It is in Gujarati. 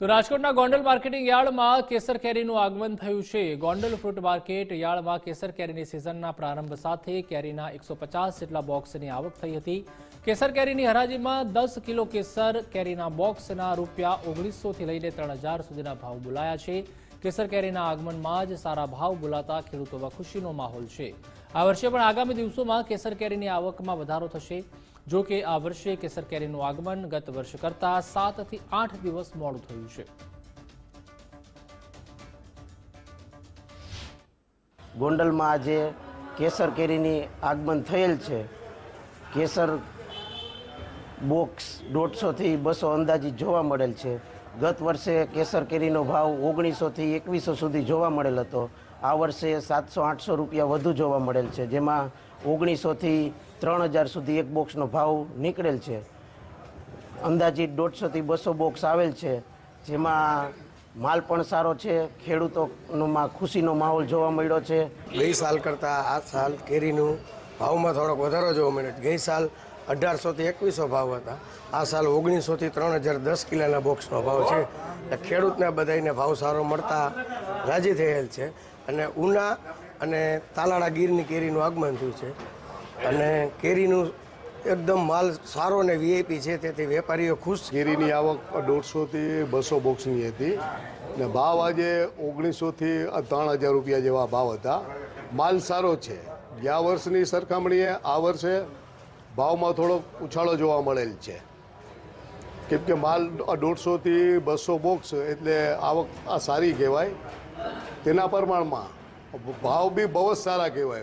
તો રાજકોટના ગોંડલ માર્કેટિંગ યાર્ડમાં કેસર કેરીનું આગમન થયું છે. ગોંડલ ફ્રૂટ માર્કેટ યાર્ડમાં કેસર કેરીની સિઝનના પ્રારંભ સાથે કેરીના એકસો પચાસ જેટલા બોક્સની આવક થઈ હતી. કેસર કેરીની હરાજીમાં દસ કિલો કેસર કેરીના બોક્સના રૂપિયા ઓગણીસોથી લઈને ત્રણ હજાર સુધીના ભાવ બોલાયા છે. કેસર કેરીના આગમનમાં જ સારા ભાવ બોલાતા ખેડૂતોમાં ખુશીનો માહોલ છે. આ વર્ષે પણ આગામી દિવસોમાં કેસર કેરીની આવકમાં વધારો થશે. જો કે આ વર્ષે કેસર કેરીનું આગમન ગત વર્ષ કરતાં સાતથી આઠ દિવસ મોડું થયું છે. ગોંડલમાં આજે કેસર કેરીની આગમન થયેલ છે. કેસર બોક્સ દોઢસોથી બસો અંદાજિત જોવા મળેલ છે. ગત વર્ષે કેસર કેરીનો ભાવ ઓગણીસોથી એકવીસો સુધી જોવા મળેલ હતો. આ વર્ષે સાતસો આઠસો રૂપિયા વધુ જોવા મળેલ છે, જેમાં ઓગણીસોથી ત્રણ હજાર સુધી એક બોક્સનો ભાવ નીકળેલ છે. અંદાજિત દોઢસોથી બસો બોક્સ આવેલ છે, જેમાં માલ પણ સારો છે, ખેડૂતોમાં ખુશીનો માહોલ જોવા મળ્યો છે. ગઈ સાલ કરતાં આ સાલ કેરીનું ભાવમાં થોડોક વધારો જોવા મળ્યો. ગઈ સાલ અઢારસોથી એકવીસો ભાવ હતા. આ સાલ ઓગણીસોથી ત્રણ હજાર દસ કિલોના બોક્સનો ભાવ છે. એટલે ખેડૂતને બધાને ભાવ સારો મળતા રાજી થયેલ છે. અને ઉના અને તાલાળા ગીરની કેરીનું આગમન થયું છે. અને કેરીનું એકદમ માલ સારો અને વીઆઈપી છે, તેથી વેપારીઓ ખુશ કેરીની આવક દોઢસોથી બસો બોક્સની હતી. ને ભાવ આજે ઓગણીસોથી ત્રણ હજાર રૂપિયા જેવા ભાવ હતા. માલ સારો છે. ગયા વર્ષની સરખામણીએ આ વર્ષે ભાવમાં થોડો ઉછાળો જોવા મળેલ છે. કેમ કે માલ દોઢસોથી બસો બોક્સ એટલે આવક આ સારી કહેવાય. તેના પ્રમાણમાં ભાવ બી બહુ જ સારા કહેવાય.